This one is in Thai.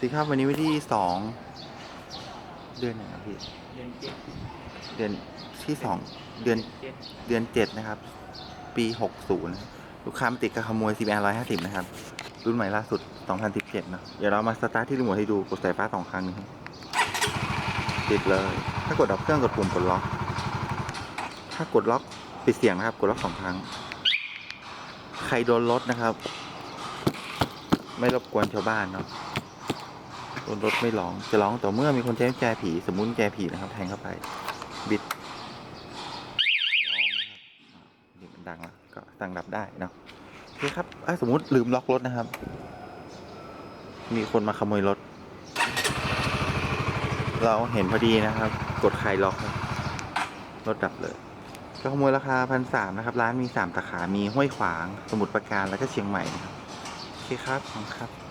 สิครับวันนี้วันที่สองเดือนไหนครับพี่เดือนเจ็ดเดือนที่สองเดือนเจ็ดเดือนเจ็ดนะครับ ปีหกศูนย์ลูกค้ามาติดกับขโมย CBR ร้อยห้าสิบนะครับ รุ่นใหม่ล่าสุด 2017เนอะเดี๋ยวเรามาสตาร์ทที่รีโมทให้ดูกดสายฟ้าสองครั้งนึงครับติดเลย ถ้ากดดับเครื่องกดปุ่มกดล็อก ถ้ากดล็อกปิดเสียงนะครับ กดล็อกสองครั้ง ใครโดนรถนะครับ ไม่รบกวนชาวบ้านเนาะ รถไม่ร้อง จะร้องต่อเมื่อมีคนใช้กุญแจผีสมมุติแจผีนะครับ แทงเข้าไป บิดร้องนะครับนี่มันดังล้วก็ตั้งดับได้เนาะโอเคครับสมมุติลืมล็อกรถนะครับ มีคนมาขโมยรถ เราเห็นพอดีนะครับ กดคลายล็อกครับรถดับเลยก็ขโมยราคาพันสามนะครับ ร้านมีสามสาขา มีห้วยขวาง สมุทรปราการแล้วก็เชียงใหม่นะครับ โอเคครับ ขอบคุณครับ